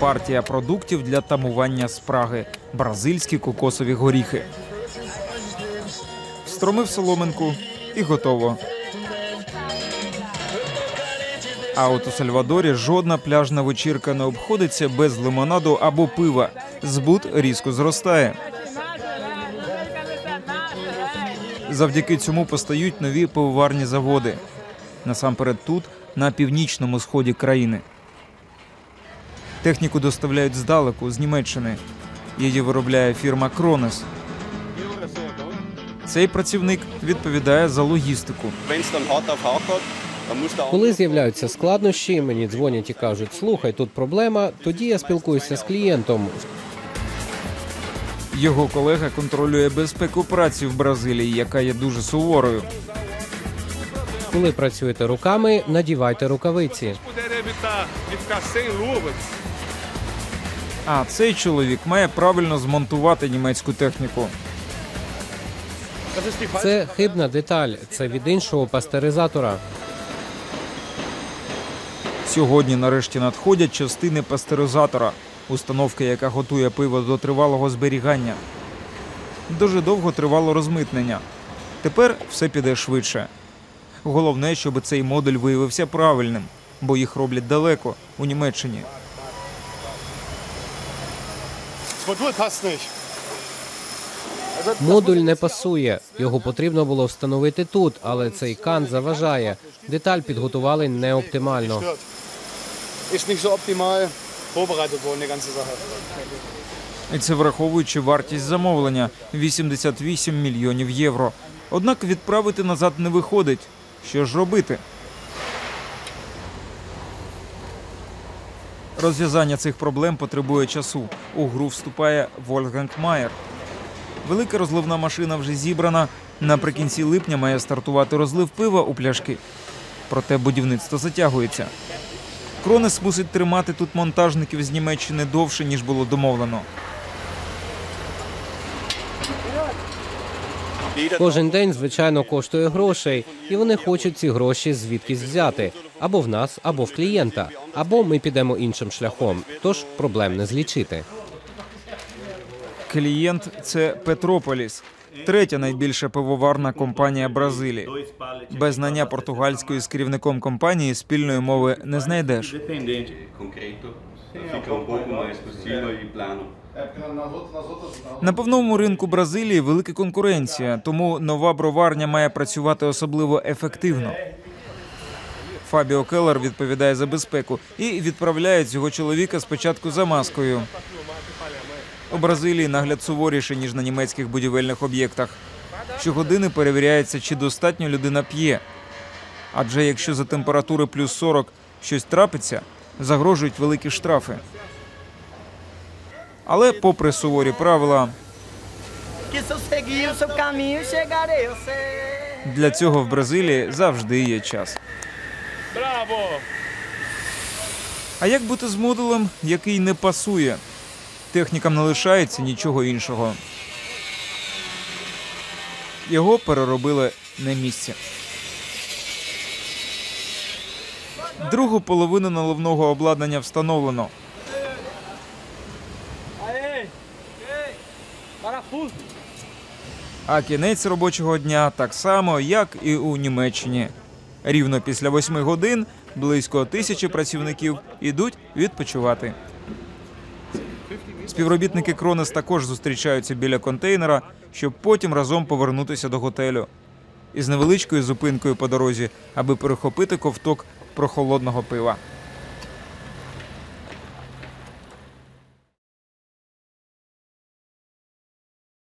партія продуктів для тамування спраги бразильські кокосові горіхи. Стромив соломинку і готово. А от у Сальвадорі жодна пляжна вечірка не обходиться без лимонаду або пива. Збут різко зростає. Завдяки цьому постають нові пивоварні заводи. Насамперед тут, на північному сході країни. Техніку доставляють здалеку, з Німеччини. Її виробляє фірма Кронес. Цей працівник відповідає за логістику. Коли з'являються складнощі, мені дзвонять і кажуть: слухай, тут проблема. Тоді я спілкуюся з клієнтом. Його колега контролює безпеку праці в Бразилії, яка є дуже суворою. Коли працюєте руками, надівайте рукавиці. А цей чоловік має правильно змонтувати німецьку техніку. Це хибна деталь. Це від іншого пастеризатора. Сьогодні нарешті надходять частини пастеризатора, установки, яка готує пиво до тривалого зберігання. Дуже довго тривало розмитнення. Тепер все піде швидше. Головне, щоб цей модуль виявився правильним, бо їх роблять далеко у Німеччині. Модуль не пасує. Його потрібно було встановити тут, але цей кант заважає. Деталь підготували не оптимально. І це враховуючи вартість замовлення 88 мільйонів євро. Однак відправити назад не виходить. Що ж робити? Розв'язання цих проблем потребує часу. У гру вступає Вольфганг Майер. Велика розливна машина вже зібрана. Наприкінці липня має стартувати розлив пива у пляшки. Проте будівництво затягується. Кронес мусить тримати тут монтажників з Німеччини довше, ніж було домовлено. Кожен день, звичайно, коштує грошей, і вони хочуть ці гроші звідкись взяти або в нас, або в клієнта, або ми підемо іншим шляхом. Тож проблем не злічити. Клієнт це Петрополіс, третя найбільша пивоварна компанія Бразилії. Без знання португальської з керівником компанії спільної мови не знайдеш. На пивному ринку Бразилії велика конкуренція, тому нова броварня має працювати особливо ефективно. Фабіо Келлер відповідає за безпеку і відправляє цього чоловіка спочатку за маскою. У Бразилії нагляд суворіший, ніж на німецьких будівельних об'єктах. Щогодини перевіряється, чи достатньо людина п'є. Адже якщо за температури плюс 40 щось трапиться, загрожують великі штрафи. Але, попри суворі правила, для цього в Бразилії завжди є час. bravo! А як бути з модулем, який не пасує? Технікам не лишається нічого іншого. Його переробили на місці. Другу половину наливного обладнання встановлено. Aê! Parafuso! А кінець робочого дня так само, як і у Німеччині. Рівно після восьми годин близько тисячі працівників ідуть відпочивати. Співробітники Кронес також зустрічаються біля контейнера, щоб потім разом повернутися до готелю. Із невеличкою зупинкою по дорозі, аби перехопити ковток прохолодного пива.